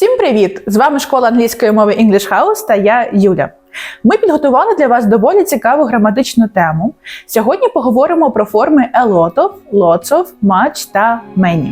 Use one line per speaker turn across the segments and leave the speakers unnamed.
Всім привіт! З вами школа англійської мови English House та я Юля. Ми підготували для вас доволі цікаву граматичну тему. Сьогодні поговоримо про форми a lot of, lots of, much та many.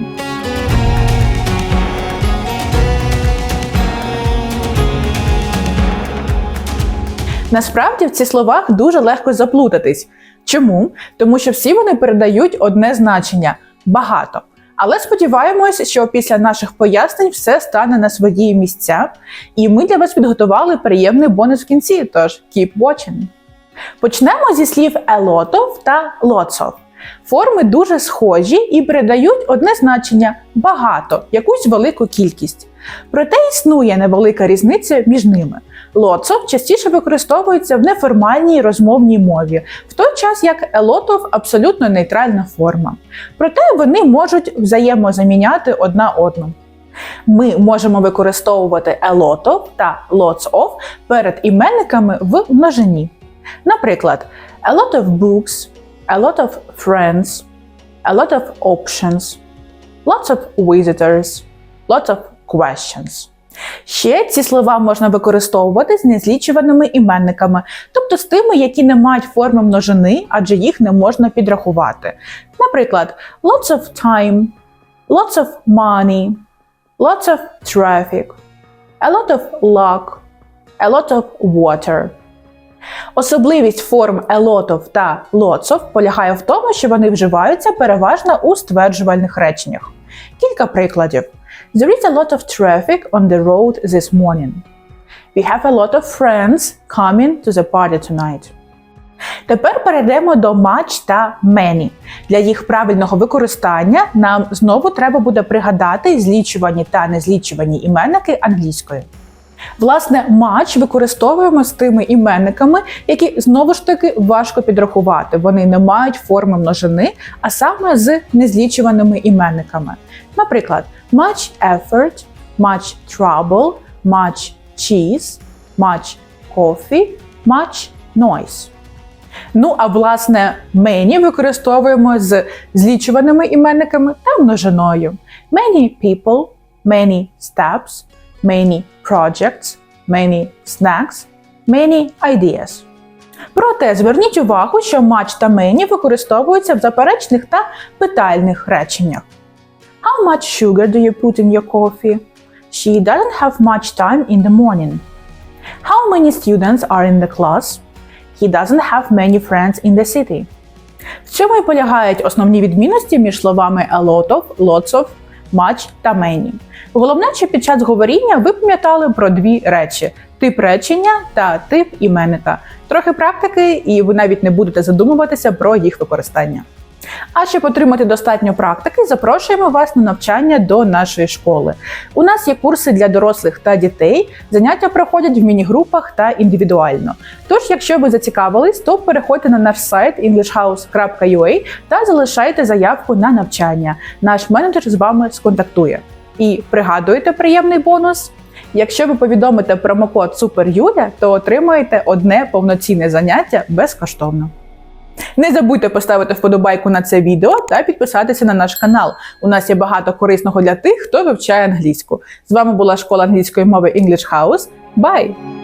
Насправді в цих словах дуже легко заплутатись. Чому? Тому що всі вони передають одне значення багато. Але сподіваємось, що після наших пояснень все стане на свої місця, і ми для вас підготували приємний бонус в кінці. Тож keep watching. Почнемо зі слів Елотов та of. Форми дуже схожі і передають одне значення багато, якусь велику кількість. Проте існує невелика різниця між ними. Of частіше використовується в неформальній розмовній мові, в той час як of абсолютно нейтральна форма. Проте вони можуть взаємозаміняти одна одну. Ми можемо використовувати of та of перед іменниками в множині. Наприклад, a lot of books, a lot of friends, a lot of options, lots of visitors, lots of questions. Ще ці слова можна використовувати з незлічуваними іменниками, тобто з тими, які не мають форми множини, адже їх не можна підрахувати. Наприклад, lots of time, lots of money, lots of traffic, a lot of luck, a lot of water. Особливість форм of та of полягає в тому, що вони вживаються переважно у стверджувальних реченнях. Кілька прикладів. There is a lot of traffic on the road this morning. We have a lot of friends coming to the party tonight. Тепер перейдемо до much та many. Для їх правильного використання нам знову треба буде пригадати злічувані та незлічувані іменники англійської. Власне, much використовуємо з тими іменниками, які знову ж таки важко підрахувати. Вони не мають форми множини, а саме з незлічуваними іменниками. Наприклад, much effort, much trouble, much cheese, much coffee, much noise. Ну, а власне, many використовуємо з злічуваними іменниками та множиною. Many people, many steps, many projects, many snacks, many ideas. Проте зверніть увагу, що much та many використовуються в заперечних та питальних реченнях. How much sugar do you put in your coffee? She doesn't have much time in the morning. How many students are in the class? He doesn't have many friends in the city. В цьому і полягають основні відмінності між словами a lot of, lots of, much та мені. Головне, що під час говоріння ви пам'ятали про дві речі: тип речення та тип іменника. Трохи практики, і ви навіть не будете задумуватися про їх використання. А щоб отримати достатньо практики, запрошуємо вас на навчання до нашої школи. У нас є курси для дорослих та дітей. Заняття проходять в міні-групах та індивідуально. Тож, якщо ви зацікавились, то переходьте на наш сайт englishhouse.ua та залишайте заявку на навчання. Наш менеджер з вами сконтактує. І пригадуйте приємний бонус. Якщо ви повідомите промокод SUPERYULЯ, то отримаєте одне повноцінне заняття безкоштовно. Не забудьте поставити вподобайку на це відео та підписатися на наш канал. У нас є багато корисного для тих, хто вивчає англійську. З вами була школа англійської мови English House. Bye!